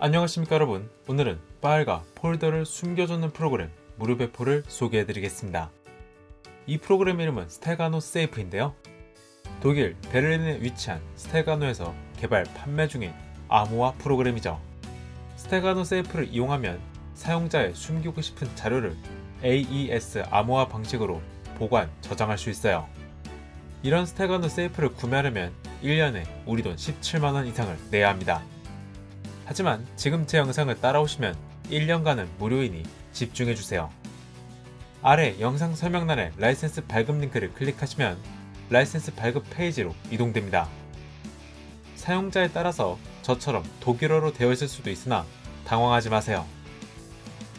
안녕하십니까 여러분. 오늘은 파일과 폴더를 숨겨주는 프로그램 무료 배포를 소개해드리겠습니다. 이 프로그램 이름은 스테가노 세이프인데요. 독일 베를린에 위치한 스테가노에서 개발 판매 중인 암호화 프로그램이죠. 스테가노 세이프를 이용하면 사용자의 숨기고 싶은 자료를 AES 암호화 방식으로 보관, 저장할 수 있어요. 이런 스테가노 세이프를 구매하려면 1년에 우리 돈 17만원 이상을 내야 합니다 하지만 지금 제 영상을 따라오시면 1년간은 무료이니 집중해주세요. 아래 영상 설명란에 라이센스 발급 링크를 클릭하시면 라이센스 발급 페이지로 이동됩니다. 사용자에 따라서 저처럼 독일어로 되어 있을 수도 있으나 당황하지 마세요.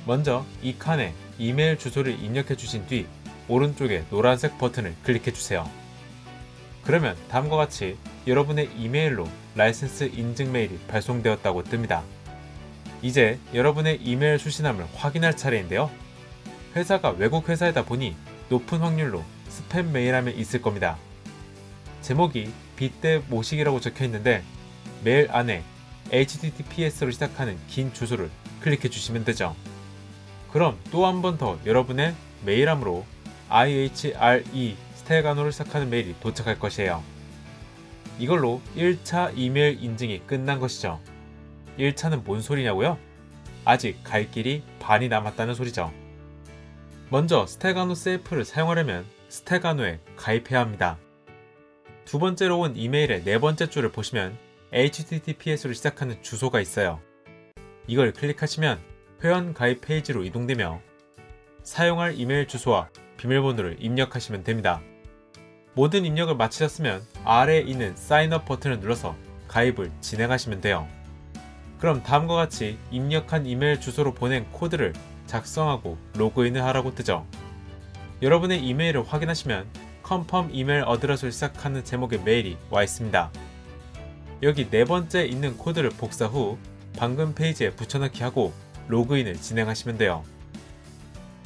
먼저 이 칸에 이메일 주소를 입력해 주신 뒤 오른쪽에 노란색 버튼을 클릭해 주세요. 그러면 다음과 같이 여러분의 이메일로 라이센스 인증 메일이 발송되었다고 뜹니다. 이제 여러분의 이메일 수신함을 확인할 차례인데요. 회사가 외국 회사이다 보니 높은 확률로 스팸 메일함에 있을 겁니다. 제목이 빗대 모식이라고 적혀 있는데 메일 안에 HTTPS로 시작하는 긴 주소를 클릭해 주시면 되죠. 그럼 또 한 번 더 여러분의 메일함으로 IHRE 스테가노를 시작하는 메일이 도착할 것이에요. 이걸로 1차 이메일 인증이 끝난 것이죠. 1차는 뭔 소리냐고요? 아직 갈 길이 반이 남았다는 소리죠. 먼저 스테가노 세이프를 사용하려면 스테가노에 가입해야 합니다. 두 번째로 온 이메일의 네 번째 줄을 보시면 HTTPS로 시작하는 주소가 있어요. 이걸 클릭하시면 회원 가입 페이지로 이동되며 사용할 이메일 주소와 비밀번호를 입력하시면 됩니다. 모든 입력을 마치셨으면 아래에 있는 사인업 버튼을 눌러서 가입을 진행하시면 돼요. 그럼 다음과 같이 입력한 이메일 주소로 보낸 코드를 작성하고 로그인을 하라고 뜨죠. 여러분의 이메일을 확인하시면 confirm 이메일 어드레스로 시작하는 제목의 메일이 와 있습니다. 여기 네 번째 있는 코드를 복사 후 방금 페이지에 붙여넣기 하고 로그인을 진행하시면 돼요.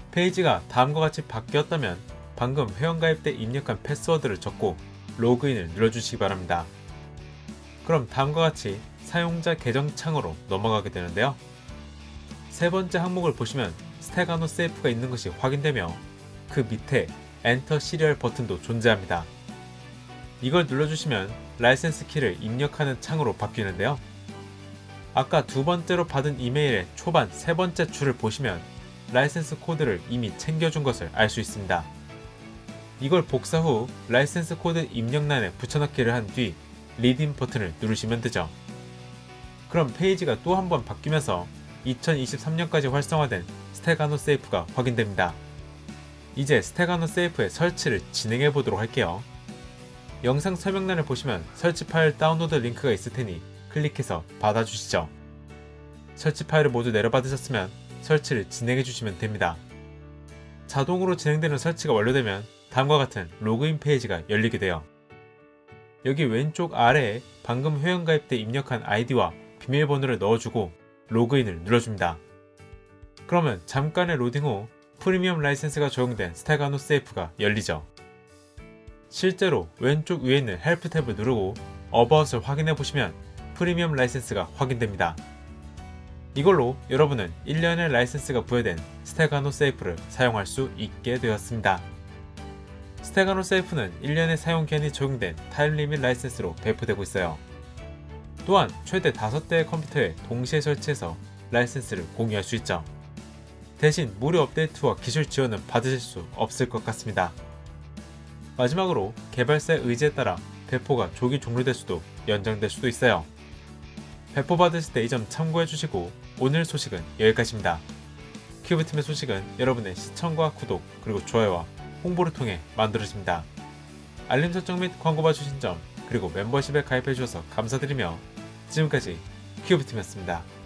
페이지가 다음과 같이 바뀌었다면 방금 회원가입 때 입력한 패스워드를 적고 로그인을 눌러주시기 바랍니다. 그럼 다음과 같이 사용자 계정 창으로 넘어가게 되는데요. 세 번째 항목을 보시면 스테가노 세이프가 있는 것이 확인되며 그 밑에 엔터 시리얼 버튼도 존재합니다. 이걸 눌러주시면 라이센스 키를 입력하는 창으로 바뀌는데요. 아까 두 번째로 받은 이메일의 초반 세 번째 줄을 보시면 라이센스 코드를 이미 챙겨준 것을 알 수 있습니다. 이걸 복사 후 라이센스 코드 입력란에 붙여넣기를 한 뒤 리딘 버튼을 누르시면 되죠. 그럼 페이지가 또 한 번 바뀌면서 2023년까지 활성화된 스테가노 세이프가 확인됩니다. 이제 스테가노 세이프의 설치를 진행해 보도록 할게요. 영상 설명란을 보시면 설치 파일 다운로드 링크가 있을 테니 클릭해서 받아주시죠. 설치 파일을 모두 내려받으셨으면 설치를 진행해 주시면 됩니다. 자동으로 진행되는 설치가 완료되면 다음과 같은 로그인 페이지가 열리게 돼요. 여기 왼쪽 아래에 방금 회원가입 때 입력한 아이디와 비밀번호를 넣어주고 로그인을 눌러줍니다. 그러면 잠깐의 로딩 후 프리미엄 라이센스가 적용된 스테가노 세이프가 열리죠. 실제로 왼쪽 위에 있는 헬프 탭을 누르고 어바웃을 확인해 보시면 프리미엄 라이센스가 확인됩니다. 이걸로 여러분은 1년의 라이센스가 부여된 스테가노 세이프를 사용할 수 있게 되었습니다. 스테가노 세이프는 1년의 사용 기한이 적용된 타임 리밋 라이센스로 배포되고 있어요. 또한 최대 5대의 컴퓨터에 동시에 설치해서 라이센스를 공유할 수 있죠. 대신 무료 업데이트와 기술 지원은 받으실 수 없을 것 같습니다. 마지막으로 개발사의 의지에 따라 배포가 조기 종료될 수도 연장될 수도 있어요. 배포 받으실 때 이 점 참고해 주시고 오늘 소식은 여기까지입니다. 큐브팀의 소식은 여러분의 시청과 구독 그리고 좋아요와 홍보를 통해 만들어집니다. 알림 설정 및 광고 봐주신 점 그리고 멤버십에 가입해 주셔서 감사드리며 지금까지 큐브팀이었습니다.